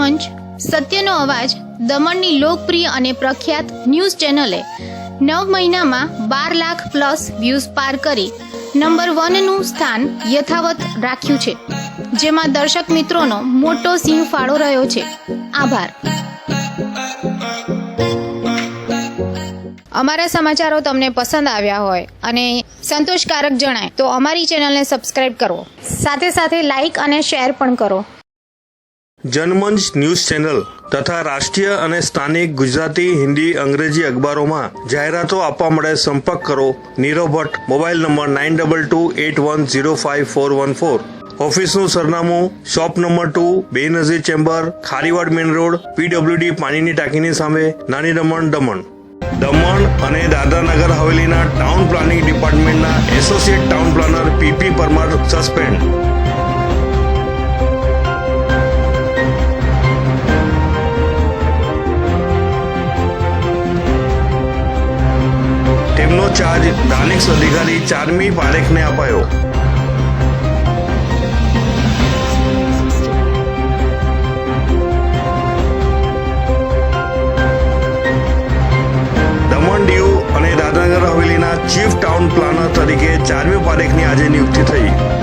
જનમંચ સત્યનો અવાજ, દમણની લોકપ્રિય અને પ્રખ્યાત ન્યૂઝ ચેનલે નવ મહિનામાં બાર લાખ પ્લસ વ્યૂઝ પાર કરી નંબર વનનું સ્થાન યથાવત રાખ્યું છે, જેમાં દર્શક મિત્રોનો મોટો સિંહ ફાળો રહ્યો છે. આભાર. અમારા સમાચારો તમને પસંદ આવ્યા હોય અને સંતોષકારક જણાય તો અમારી ચેનલને સબસ્ક્રાઇબ કરો. સાથે સાથે લાઈક અને શેર પણ કરો. જનમંચ ન્યૂઝ ચેનલ તથા રાષ્ટ્રીય અને સ્થાનિક ગુજરાતી, હિન્દી, અંગ્રેજી અખબારોમાં જાહેરાતો આપવા માટે સંપર્ક કરો. Nirav Bhatt, mobile number nine double two eight one zero five four one four. ઓફિસનું સરનામું શોપ નંબર ટુ, બે chamber, Kharivad main road PWD પાણીની ટાંકીની સામે, નાની દમણ દમણ. દમણ અને દાદરાનગર હવેલીના town planning ડિપાર્ટમેન્ટના associate town planner PP Parmar suspend. Danish અધિકારી ચારમી પારેખને અપાયો. દમણ દીવ અને દાદરાનગર હવેલીના ચીફ ટાઉન પ્લાનર તરીકે ચારમી પારેખની આજે નિયુક્તિ થઈ.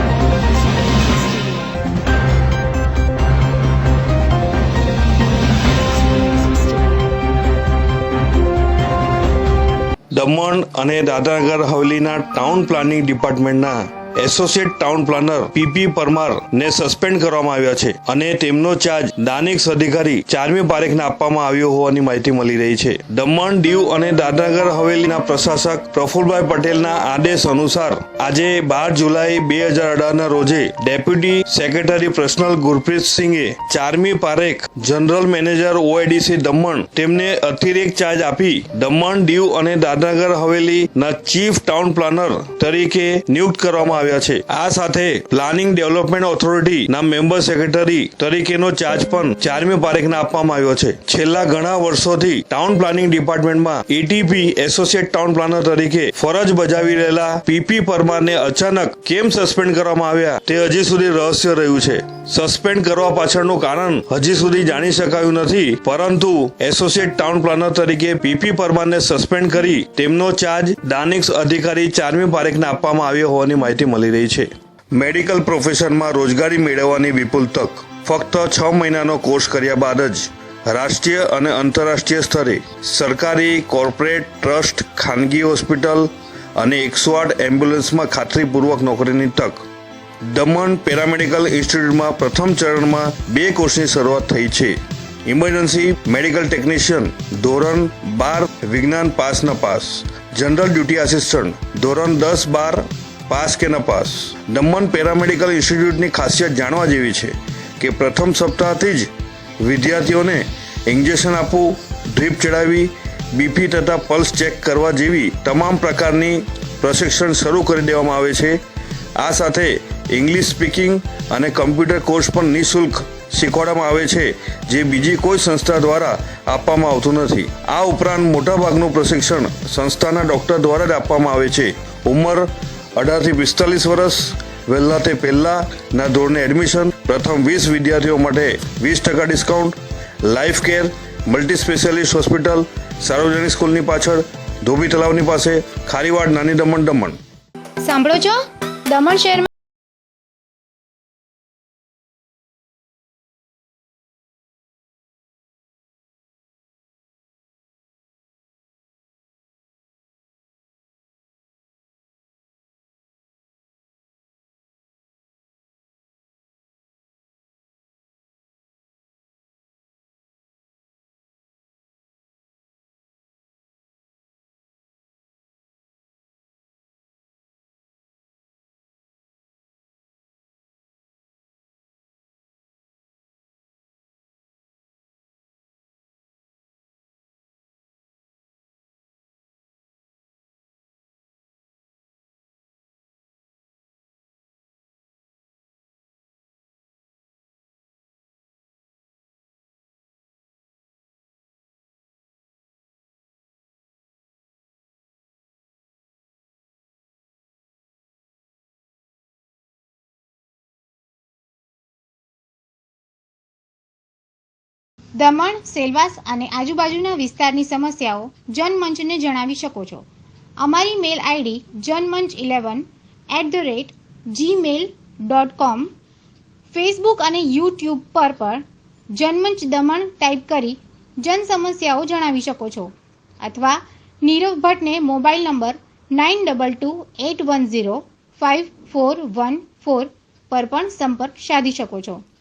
દમણ અને દાદરાનગર હવેલીના town planning ડિપાર્ટમેન્ટના associate town planner PP Parmar ને સસ્પેન્ડ કરવામાં આવ્યા છે અને તેમનો ચાર્જ દાનિક અધિકારી ચારમી પારેખને આપવામાં આવ્યો હોવાની માહિતી મળી રહી છે. દમણ દીવ અને દાદરાનગર હવેલીના પ્રશાસક પ્રફુલભાઈ પટેલના આદેશ અનુસાર આજે બાર જુલાઈ બે હજાર અઢારના રોજે ડેપ્યુટી સેક્રેટરી પર્સનલ ગુરપ્રીત સિંઘે Charmi Parekh general manager OIDC Daman તેમને અતિરેક ચાર્જ આપી દમણ દીવ અને દાદરાનગર હવેલીના ચીફ ટાઉન પ્લાનર તરીકે નિયુક્ત કરવામાં આવ્યા છે. આ સાથે પ્લાનિંગ ડેવલપમેન્ટ ઓથોરિટી ના મેમ્બર સેક્રેટરી તરીકેનો ચાર્જ પણ ચારમી તારીખને આપવામાં આવ્યો છે. છેલ્લા ઘણા વર્ષોથી ટાઉન પ્લાનિંગ ડિપાર્ટમેન્ટમાં એટીપી એસોસિએટ ટાઉન પ્લાનર તરીકે ફરજ બજાવી રહેલા પીપી પરમારને અચાનક કેમ સસ્પેન્ડ કરવામાં આવ્યા તે હજી સુધી રહસ્ય રહ્યું છે. સસ્પેન્ડ કરવા પાછળનું કારણ હજી સુધી જાણી શકાયું નથી, પરંતુ એસોસિએટ ટાઉન પ્લાનર તરીકે પીપી પરમારને સસ્પેન્ડ કરી તેમનો ચાર્જ દાનિક્સ અધિકારી ચારમી તારીખને આપવામાં આવ્યો હોવાની માહિતી મળી રહી છે. મેડિકલ પ્રોફેશનમાં રોજગારી મેળવવાની વિપુલ તક. ફક્ત છ મહિનાનો કોર્સ કર્યા બાદ જ રાષ્ટ્રીય અને આંતરરાષ્ટ્રીય સ્તરે સરકારી, કોર્પોરેટ, ટ્રસ્ટ, ખાનગી હોસ્પિટલ અને એકસો આઠ એમ્બ્યુલન્સમાં ખાતરીપૂર્વક નોકરીની તક. દમણ પેરામેડિકલ ઇન્સ્ટિટ્યૂટમાં પ્રથમ ચરણમાં બે કોર્સની શરૂઆત થઈ છે. ઇમરજન્સી મેડિકલ ટેકનિશિયન, ધોરણ બાર, વિજ્ઞાન પાસ ન પાસ. જનરલ ડ્યુટી આસિસ્ટન્ટ, ધોરણ દસ બાર પાસ કે ન પાસ? દમણ પેરામેડિકલ ઇન્સ્ટિટ્યૂટની ખાસિયત જાણવા જેવી છે કે પ્રથમ સપ્તાહથી જ વિદ્યાર્થીઓને ઇન્જેક્શન આપવું, ડ્રીપ ચડાવી બીપી તથા પલ્સ ચેક કરવા જેવી તમામ પ્રકારની પ્રશિક્ષણ શરૂ કરી દેવામાં આવે છે. આ સાથે ઇંગ્લિશ સ્પીકિંગ અને કમ્પ્યુટર કોર્સ પણ નિઃશુલ્ક શીખવાડવામાં આવે છે, જે બીજી કોઈ સંસ્થા દ્વારા આપવામાં આવતું નથી. આ ઉપરાંત મોટાભાગનું પ્રશિક્ષણ સંસ્થાના ડૉક્ટર દ્વારા જ આપવામાં આવે છે. ઉંમર અઢારથી પિસ્તાલીસ વર્ષ, વહેલા તે પહેલાંના ધોરણે એડમિશન પ્રથમ વીસ વિદ્યાર્થીઓ માટે વીસ ટકા discount life care multi specialist hospital સાર્વજનિક સ્કૂલની પાછળ, ધોબી તળાવની પાસે, ખારીવાડ નાની દમણ દમણ. સાંભળો છો? દમણ શહેરમાં દમણ, સેલવાસ અને આજુબાજુના વિસ્તારની સમસ્યાઓ જનમંચને જણાવી શકો છો. અમારી mail ID Janmanch eleven at the rate Gmail dot com Facebook અને યુટ્યુબ પર પણ જનમંચ દમણ ટાઈપ કરી જન સમસ્યાઓ જણાવી શકો છો. અથવા Nirav ભટ્ટને mobile number nine double two eight one zero five four one four પર પણ સંપર્ક સાધી શકો છો.